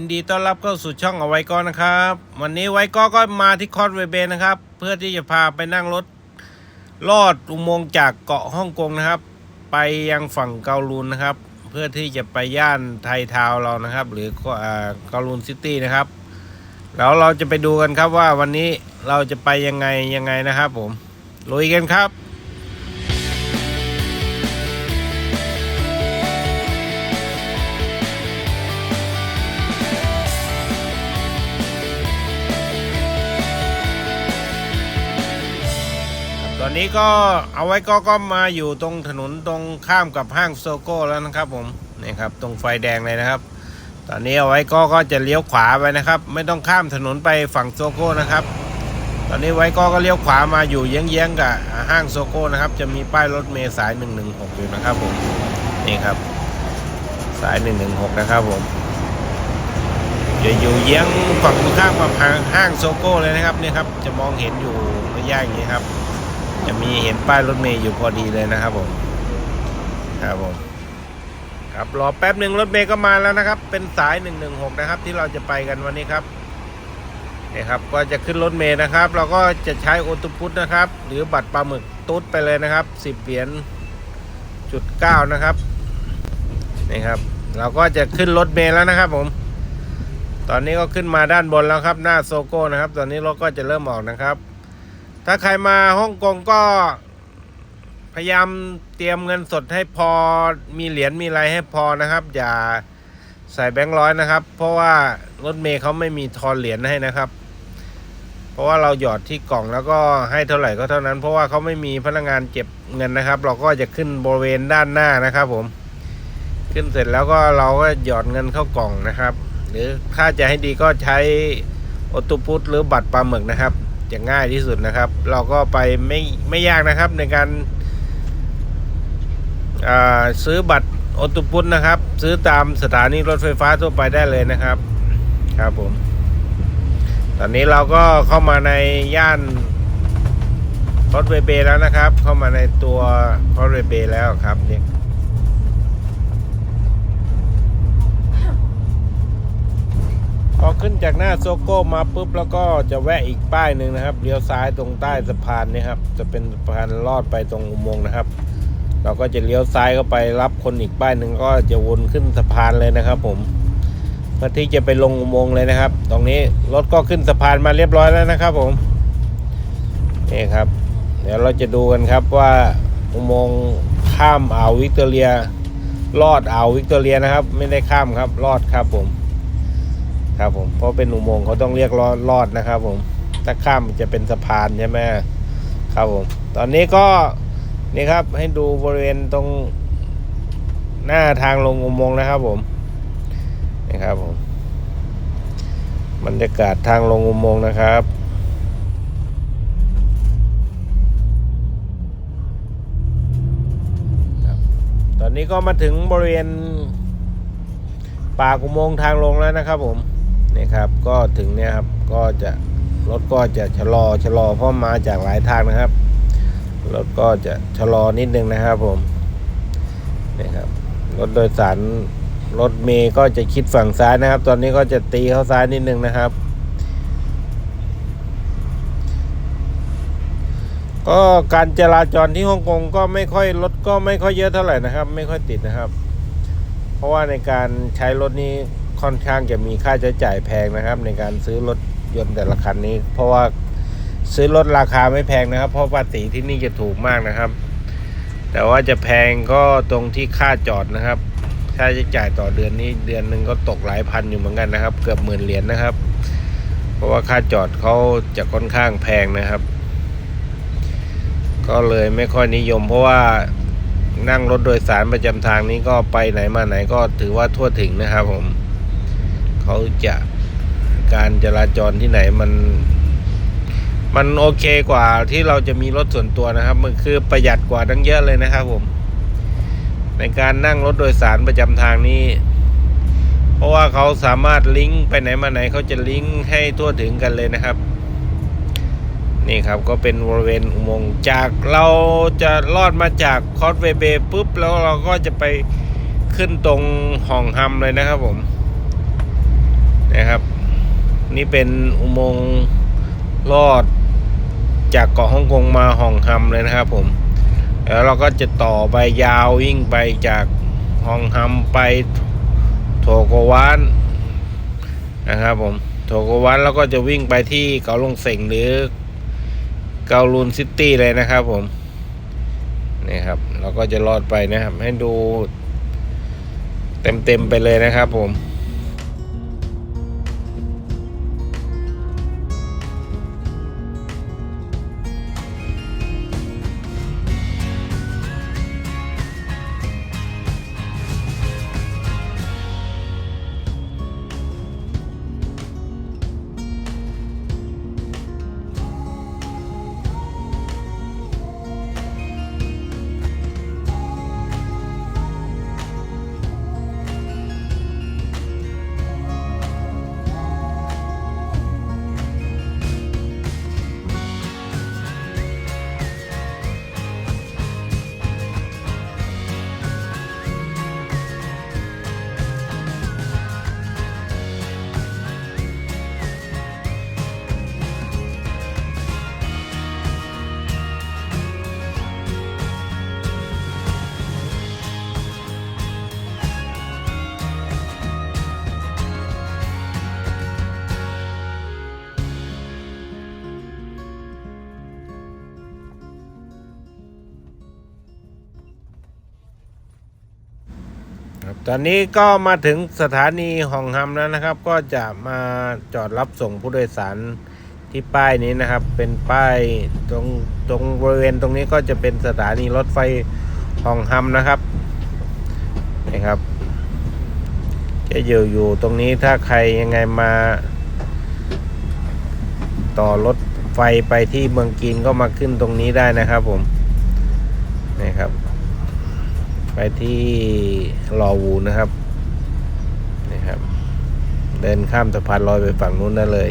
ครับยินดีต้อนรับเข้าสู่ช่องเอาไว้ก้อนนะครับ วันนี้ไว้ก้อก็มาที่คอสเวเบนนะครับ เพื่อที่จะพาไปนั่งรถลอดอุโมงค์จากเกาะฮ่องกงนะครับ ไปยังฝั่งเกาลูนนะครับ เพื่อที่จะไปย่านไทยทาวเรานะครับ หรือก็อ่าเกาลูนซิตี้นะครับแล้วเราจะไปดูกันครับว่าวันนี้เราจะไปยังไงยังไงนะครับผมลุยกันครับ นนี้ก็เอาไว้ก็ก็มาอยู่ตรงถนนตรงข้ามกับห้างโซโก้แล้วนะครับผมนี่ครับตรงไฟแดงเลยนะครับ ตอนนี้เอาไว้ก็ก็จะเลี้ยวขวาไปนะครับ ไม่ต้องข้ามถนนไปฝั่งโซโก้นะครับ ตอนนี้ไว้ก็ก็เลี้ยวขวามาอยู่เยื้องๆกับห้างโซโก้นะครับ จะมีป้ายรถเมล์สาย 116 อยู่นะครับผมนี่ครับ สาย 116 นะครับผมจะอยู่เยื้องฝั่งตรงข้ามกับห้างโซโก้เลยนะครับนี่ครับจะมองเห็นอยู่ระยะอย่างนี้ครับ จะมีเห็นป้ายรถเมย์อยู่พอดีเลยนะครับผมครับผมครับรอแป๊บหนึ่งรถเมย์ก็มาแล้วนะครับ เป็นสาย 116 นะครับ ที่เราจะไปกันวันนี้ครับนี่ครับก็จะขึ้นรถเมย์นะครับ เราก็จะใช้โอตุพุตนะครับ หรือบัตรปลาหมึกตุ๊ดไปเลยนะครับ 10เหรียญจุดเก้านะครับนี่ครับ เราก็จะขึ้นรถเมย์แล้วนะครับผม ตอนนี้ก็ขึ้นมาด้านบนแล้วครับ หน้าโซโก้นะครับ ตอนนี้รถก็จะเริ่มออกนะครับ ถ้าใครมาฮ่องกงก็ พยายามเตรียมเงินสดให้พอมีเหรียญมีอะไรให้พอนะครับ อย่าใส่แบงค์ร้อยนะครับ เพราะว่ารถเมย์เขาไม่มีทอนเหรียญให้นะครับ เพราะว่าเราหยอดที่กล่องแล้วก็ให้เท่าไหร่ก็เท่านั้น เพราะว่าเขาไม่มีพนักงานเก็บเงินนะครับ เราก็จะขึ้นบริเวณด้านหน้านะครับ ผม ขึ้นเสร็จแล้วก็เราก็หยอดเงินเข้ากล่องนะครับ หรือถ้าจะให้ดีก็ใช้ออตุพุตหรือบัตรปลาหมึกนะครับ จะง่ายที่สุดนะครับ เราก็ไปไม่ไม่ยากนะครับในการาซื้อบัตรออตุพุตนะครับ ซื้อตามสถานีรถไฟฟ้าทั่วไปได้เลยนะครับ ครับผม ตอนนี้เราก็เข้ามาในย่านคอสเวเบแล้วนะครับ เข้ามาในตัวคอสเวเบแล้วครับเนี่ยพอ ขึ้นจากหน้าโซโก้มาปุ๊บแล้วก็จะแวะอีกป้ายหนึ่งนะครับเลี้ยวซ้ายตรงใต้สะพานนี่ครับจะเป็นสะพานลอดไปตรงอุโมงค์นะครับ เราก็จะเลี้ยวซ้ายเข้าไปรับคนอีกป้ายหนึ่งก็จะวนขึ้นสะพานเลยนะครับ ผมเพื่อที่จะไปลงอุโมงค์เลยนะครับ ตรงนี้รถก็ขึ้นสะพานมาเรียบร้อยแล้วนะครับ ผมนี่ครับ เดี๋ยวเราจะดูกันครับว่าอุโมงค์ข้ามอ่าววิกตอเรียลอดอ่าววิกตอเรียนะครับ ไม่ได้ข้ามครับลอดครับผม ครับผมเพราะเป็นอุโมงค์เขาต้องเรียกลอดลอดนะครับผมถ้าข้ามจะเป็นสะพานใช่ไหมครับผมตอนนี้ก็นี่ครับให้ดูบริเวณตรงหน้าทางลงอุโมงค์นะครับผมนี่ครับผมบรรยากาศทางลงอุโมงค์นะครับตอนนี้ก็มาถึงบริเวณปากอุโมงค์ทางลงแล้วนะครับผม นี่ครับ ก็ถึงเนี่ยครับก็จะรถก็จะชะลอชะลอเพราะมาจากหลายทางนะครับรถก็จะชะลอนิดนึงนะครับผมนี่ครับรถโดยสารรถเมย์ก็จะคิดฝั่งซ้ายนะครับ ตอนนี้ก็จะตีเข้าซ้ายนิดนึงนะครับ ก็การจราจรที่ฮ่องกงก็ไม่ค่อยรถก็ไม่ค่อยเยอะเท่าไหร่นะครับ ไม่ค่อยติดนะครับ เพราะว่าในการใช้รถนี้ ค่อนข้างจะมีค่าใช้จ่ายแพงนะครับ ในการซื้อรถยนต์แต่ละคันนี้ เพราะว่าซื้อรถราคาไม่แพงนะครับ เพราะภาษีที่นี่จะถูกมากนะครับ แต่ว่าจะแพงก็ตรงที่ค่าจอดนะครับ ค่าใช้จ่ายต่อเดือนนี้เดือนหนึ่งก็ตกหลายพันอยู่เหมือนกันนะครับ เกือบหมื่นเหรียญนะครับ เพราะว่าค่าจอดเขาจะค่อนข้างแพงนะครับ ก็เลยไม่ค่อยนิยม เพราะว่านั่งรถโดยสารประจำทางนี้ก็ไปไหนมาไหนก็ถือว่าทั่วถึงนะครับผม เขาจะการจราจรที่ไหนมัน มันโอเคกว่าที่เราจะมีรถส่วนตัวนะครับ มันคือประหยัดกว่าตั้งเยอะเลยนะครับผม ในการนั่งรถโดยสารประจำทางนี้เพราะว่าเขาสามารถลิงก์ไปไหนมาไหนเขาจะลิงก์ให้ทั่วถึงกันเลยนะครับ นี่ครับก็เป็นบริเวณอุโมงค์จากเราจะลอดมาจากคอสเวเบปุ๊บแล้วเราก็จะไปขึ้นตรงห้องฮัมเลยนะครับผม นะครับ นี่เป็นอุโมงค์ลอดจากเกาะฮ่องกงมาฮ่องฮัมเลยนะครับผม แล้วเราก็จะต่อไปยาววิ่งไปจากฮ่องฮัมไปโถโกวานนะครับผมโถโกวานแล้วก็จะวิ่งไปที่เกาลงเส็งหรือเกาลูนซิตี้เลยนะครับผมนี่ครับเราก็จะลอดไปนะครับ ให้ดูเต็มๆไปเลยนะครับผม ตอนนี้ก็มาถึงสถานีห่องฮัมแล้วนะครับ ก็จะมาจอดรับส่งผู้โดยสารที่ป้ายนี้นะครับ เป็นป้ายตรงตรงบริเวณตรงนี้ก็จะเป็นสถานีรถไฟห่องฮัมนะครับนี่ครับจะอยู่อยู่ตรงนี้ถ้าใครยังไงมา ต่อรถไฟไปที่เมืองกีนก็มาขึ้นตรงนี้ได้นะครับผมนี่ครับ ไปที่ลอวูนะครับนี่ครับ เดินข้ามสะพานลอยไปฝั่งนู้นได้เลย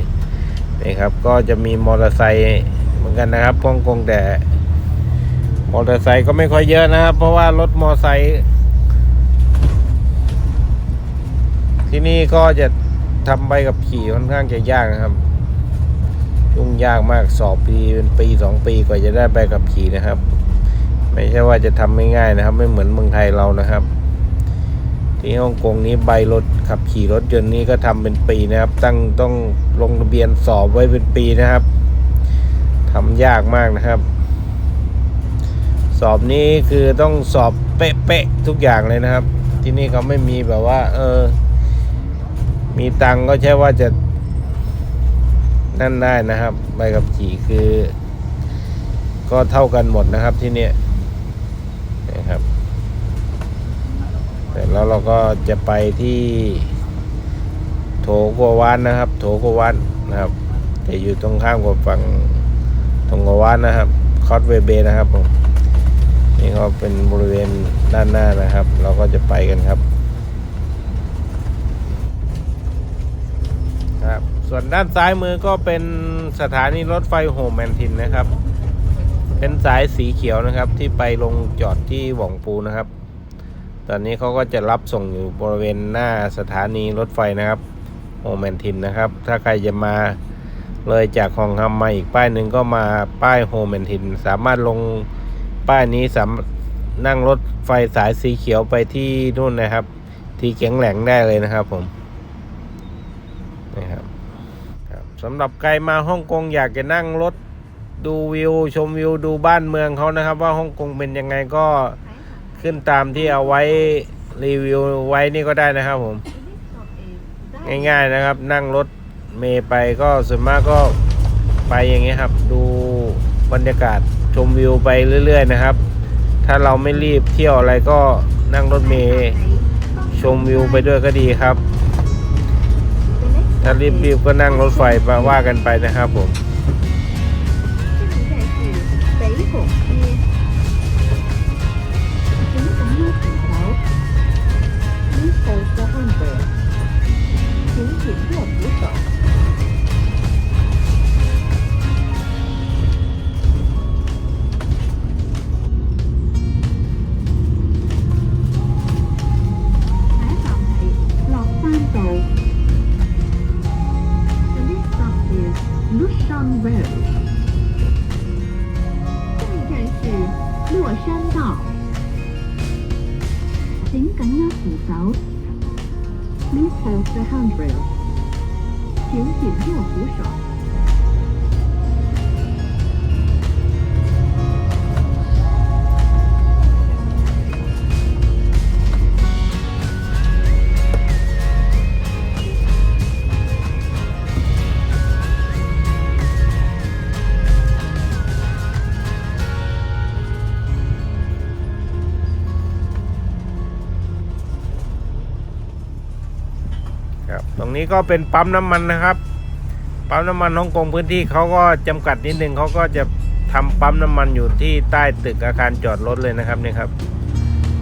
นี่ครับ ก็จะมีมอเตอร์ไซค์เหมือนกันนะครับฮ่องกงแต่มอเตอร์ไซค์ก็ไม่ค่อยเยอะนะครับ เพราะว่ารถมอเตอร์ไซค์ที่นี่ก็จะทำใบกับขี่ค่อนข้างจะยากนะครับยุ่งยากมากสอบปีเป็นปีสองปีกว่าจะได้ใบกับขี่นะครับ ไม่ใช่ว่าจะทำไม่ง่ายนะครับ ไม่เหมือนเมืองไทยเรานะครับ ที่ฮ่องกงนี้ใบรถขับขี่รถยนต์นี้ก็ทำเป็นปีนะครับ ตั้งต้องลงทะเบียนสอบไว้เป็นปีนะครับทำยากมากนะครับ สอบนี้คือต้องสอบเป๊ะๆทุกอย่างเลยนะครับ ที่นี่เขาไม่มีแบบว่า เออ มีตังก็ใช่ว่าจะนั่นได้นะครับ ใบขับขี่คือ ก็เท่ากันหมดนะครับที่นี่ นะครับเสร็จแล้วเราก็จะไปที่โถโกววานนะครับ โถโกววานนะครับจะอยู่ตรงข้ามกับฝั่งตรงโกววานนะครับ คอสเวเบนะครับนี่ก็เป็นบริเวณด้านหน้านะครับ เราก็จะไปกันครับครับ ส่วนด้านซ้ายมือก็เป็นสถานีรถไฟโฮมแมนทินนะครับ เป็นสายสีเขียวนะครับที่ไปลงจอดที่หว่องปูนะครับ ตอนนี้เขาก็จะรับส่งอยู่บริเวณหน้าสถานีรถไฟนะครับโฮแมนทินนะครับ ถ้าใครจะมาเลยจากคลองฮัมาอีกป้ายหนึ่งก็มาป้ายโฮแมนทิน สามารถลงป้ายนี้สามนั่งรถไฟสายสีเขียวไปที่นู่นนะครับ ที่เกียงแหลงได้เลยนะครับผมนะครับครับสำหรับใครมาฮ่องกงอยากจะนั่งรถ ดูวิวชมวิวดูบ้านเมืองเขานะครับ ว่าฮ่องกงเป็นยังไงก็ขึ้นตามที่เอาไว้รีวิวไว้นี่ก็ได้นะครับผม ง่ายๆนะครับ นั่งรถเมย์ไปก็ส่วนมากก็ไปอย่างเงี้ยครับ ดูบรรยากาศชมวิวไปเรื่อย ๆ นะครับ ถ้าเราไม่รีบเที่ยวอะไรก็นั่งรถเมย์ชมวิวไปด้วยก็ดีครับ ถ้ารีบๆก็นั่งรถไฟมาว่ากันไปนะครับผม นี้ก็เป็นปั๊มน้ำมันนะครับ ปั๊มน้ำมันฮ่องกงพื้นที่เขาก็จำกัดนิดนึงเขาก็จะทำปั๊มน้ำมันอยู่ที่ใต้ตึกอาคารจอดรถเลยนะครับนี่ครับ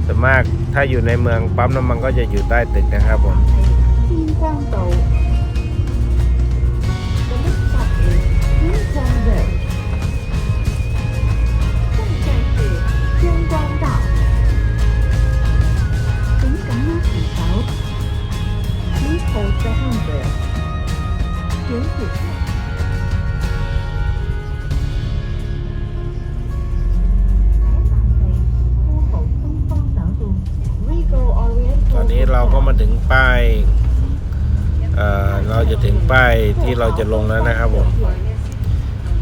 ส่วนมากถ้าอยู่ในเมืองปั๊มน้ำมันก็จะอยู่ใต้ตึกนะครับผม down there. Beautiful. ตอนนี้เราก็มาถึงป้ายเอ่อเราจะถึงป้ายที่เราจะลงแล้วนะครับผม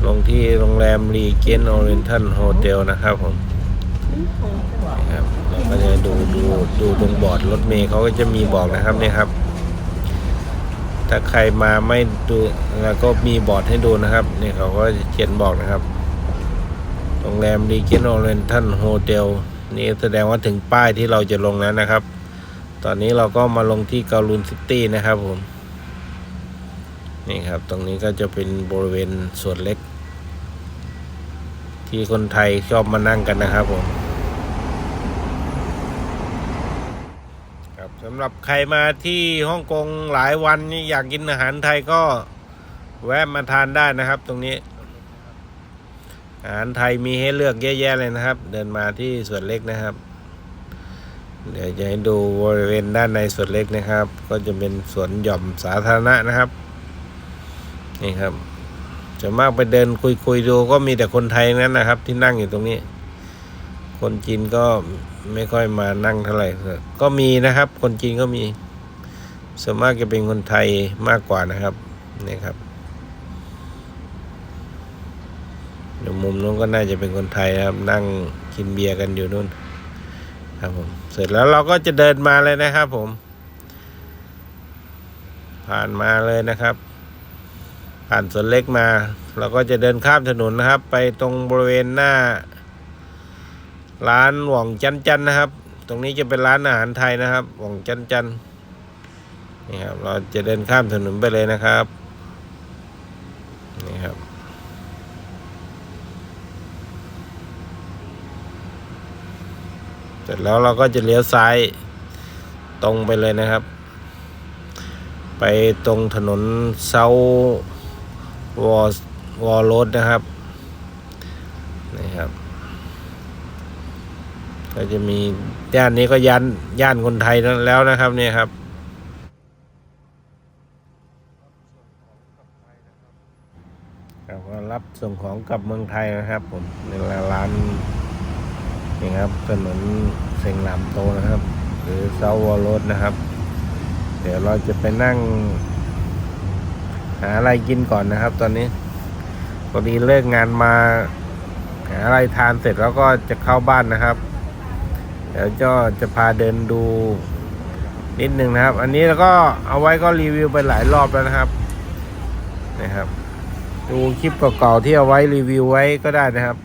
ลงที่โรงแรมรีเกนออเรนทัลโฮเทลนะครับผมครับเราก็จะดูดูดูตรงบอร์ดรถเมล์เขาก็จะมีบอกนะครับเนี่ยครับ ถ้าใครมาไม่ดูแล้วก็มีบอร์ดให้ดูนะครับนี่เขาก็จะเขียนบอกนะครับโรงแรมรีเจนโอเรนทัลโฮเทลนี่แสดงว่าถึงป้ายที่เราจะลงแล้วนะครับ ตอนนี้เราก็มาลงที่เกาลูนซิตี้นะครับผมนี่ครับ ตรงนี้ก็จะเป็นบริเวณส่วนเล็ก ที่คนไทยชอบมานั่งกันนะครับผมครับสำหรับใครมาที่ฮ่องกงหลายวันนี่อยากกินอาหารไทยก็แวะมาทานได้นะครับ ตรงนี้ อาหารไทยมีให้เลือกเยอะแยะเลยนะครับ เดินมาที่ส่วนเล็กนะครับ เดี๋ยวจะให้ดูบริเวณด้านในส่วนเล็กนะครับ ก็จะเป็นสวนหย่อมสาธารณะนะครับ นี่ครับจะมากไปเดินคุยคุยๆดูก็มีแต่คนไทยนั้นนะครับ ที่นั่งอยู่ตรงนี้ คนจีนก็ไม่ค่อยมานั่งเท่าไหร่ก็มีนะครับ คนจีนก็มีส่วนมากจะเป็นคนไทยมากกว่านะครับนี่ครับอยู่มุมนู้นก็น่าจะเป็นคนไทยนะครับ นั่งกินเบียร์กันอยู่นู่น ครับผม เสร็จแล้วเราก็จะเดินมาเลยนะครับผม ผ่านมาเลยนะครับ ผ่านสวนเล็กมา เราก็จะเดินข้ามถนนนะครับ ไปตรงบริเวณหน้า ร้านหว่องจันจันนะครับ ตรงนี้จะเป็นร้านอาหารไทยนะครับหว่องจันจันนี่ครับ เราจะเดินข้ามถนนไปเลยนะครับ นี่ครับ เสร็จแล้วเราก็จะเลี้ยวซ้ายตรงไปเลยนะครับ ไปตรงถนนเซาวอลวอลโรดนะครับนี่ครับ ก็จะมีย่านนี้ก็ย่านย่านคนไทยแล้วนะครับเนี่ยครับครับก็รับส่งของกลับเมืองไทยนะครับ ผมในร้านนี่ครับถนนเซงลามโตนะครับ หรือเซาวอลโรดนะครับ เดี๋ยวเราจะไปนั่ง หาอะไรกินก่อนนะครับ ตอนนี้พอดีเลิกงานมา หาอะไรทานเสร็จแล้วก็จะเข้าบ้านนะครับ เดี๋ยวก็จะพาเดินดู นิดนึงนะครับ อันนี้แล้วก็เอาไว้ก็รีวิวไปหลายรอบแล้วนะครับนะครับดูคลิปเก่าๆที่เอาไว้รีวิวไว้ก็ได้นะครับ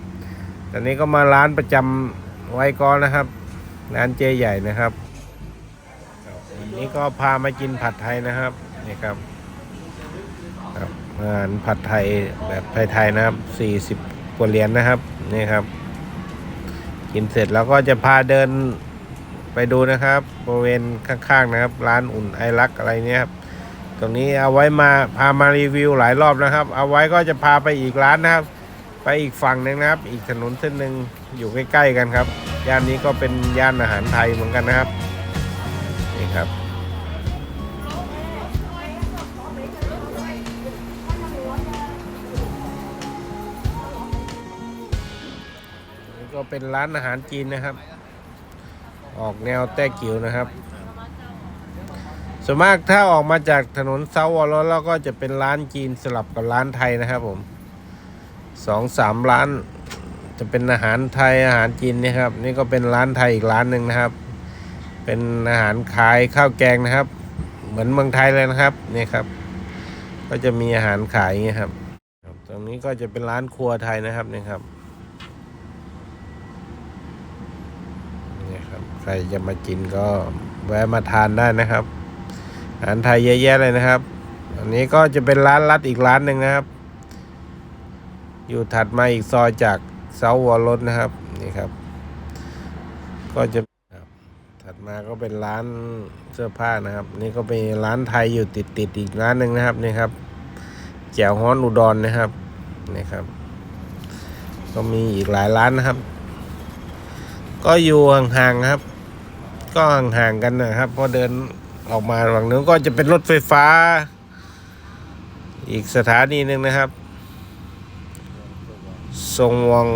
ตอนนี้ก็มาร้านประจำไว้ก่อนนะครับ ร้านเจใหญ่นะครับวันนี้ก็พามากินผัดไทยนะครับนี่ครับครับอาหารผัดไทยแบบไทยๆนะครับสี่สิบกว่าเหรียญนะครับนี่ครับ กินเสร็จแล้วก็จะพาเดินไปดูนะครับบริเวณข้างๆนะครับ ร้านอุ่นไอรักอะไรเนี้ยครับตรงนี้เอาไว้มาพามารีวิวหลายรอบนะครับ เอาไว้ก็จะพาไปอีกร้านนะครับ ไปอีกฝั่งนึงนะครับ อีกถนนเส้นหนึ่งอยู่ใกล้ๆกันครับย่านนี้ก็เป็นย่านอาหารไทยเหมือนกันนะครับ เป็นร้านอาหารจีนนะครับ ออกแนวแต้กิ๋วนะครับ ส่วนมากถ้าออกมาจากถนนเซาวอลแล้วก็จะเป็นร้านจีนสลับกับร้านไทยนะครับผมสองสามร้าน จะเป็นอาหารไทยอาหารจีนนี่ครับ นี่ก็เป็นร้านไทยอีกร้านหนึ่งนะครับ เป็นอาหารขายข้าวแกงนะครับ เหมือนเมืองไทยเลยนะครับนี่ครับ ก็จะมีอาหารขายอย่างเงี้ยครับครับตรงนี้ก็จะเป็นร้านครัวไทยนะครับนี่ครับนี่ครับ ใครจะมากินก็แวะมาทานได้นะครับอาหารไทยเยอะแยะเลยนะครับ อันนี้ก็จะเป็นร้านลัดอีกร้านหนึ่งนะครับ อยู่ถัดมาอีกซอยจากเซาวอลรถนะครับนี่ครับ ก็จะถัดมาก็เป็นร้านเสื้อผ้านะครับ นี่ก็เป็นร้านไทยอยู่ติดติดๆอีกร้านหนึ่งนะครับนี่ครับแจ่วฮ้อนอุดรนะครับนี่ครับ ก็มีอีกหลายร้านนะครับ ก็อยู่ห่างๆนะครับ ก็ห่างๆกันนะครับพอเดินออกมาฝั่งนู้นก็จะเป็นรถไฟฟ้า อีกสถานีหนึ่งนะครับทรงวง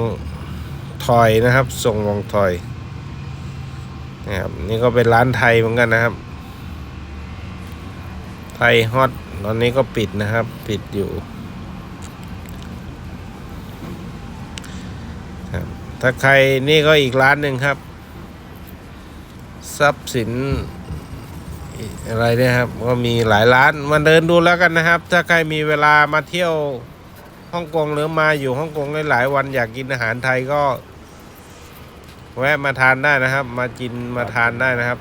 ถอยนะครับทรงวงถอยนะครับนี่ก็เป็นร้านไทยเหมือนกันนะครับ ไทยฮอตตอนนี้ก็ปิดนะครับ ปิดอยู่ถ้าใครนี่ก็อีกร้านหนึ่งครับ ทรัพย์สินอะไรเนี่ยครับ ก็มีหลายร้านมาเดินดูแล้วกันนะครับ ถ้าใครมีเวลามาเที่ยวฮ่องกงหรือมาอยู่ฮ่องกงหลายๆวันอยากกินอาหารไทยก็ แวะมาทานได้นะครับ มากินมาทานได้นะครับ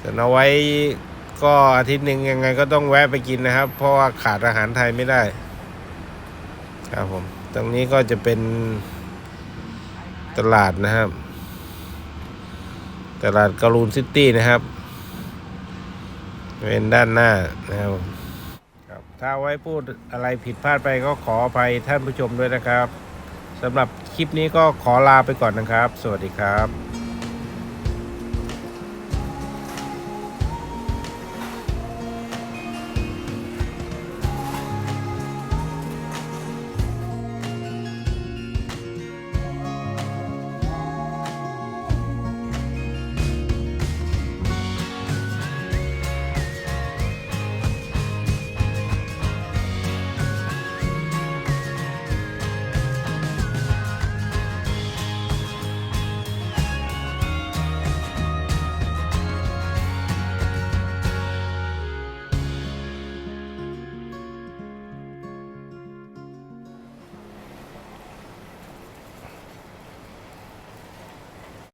แต่เอาไว้ก็อาทิตย์หนึ่งยังไงก็ต้องแวะไปกินนะครับ เพราะว่าขาดอาหารไทยไม่ได้ ครับผม ตรงนี้ก็จะเป็นตลาดนะครับ ตลาดกลูนซิตี้นะครับเป็นด้านหน้านะครับครับ ถ้าไว้พูดอะไรผิดพลาดไปก็ขออภัยท่านผู้ชมด้วยนะครับสำหรับคลิปนี้ก็ขอลาไปก่อนนะครับ สวัสดีครับ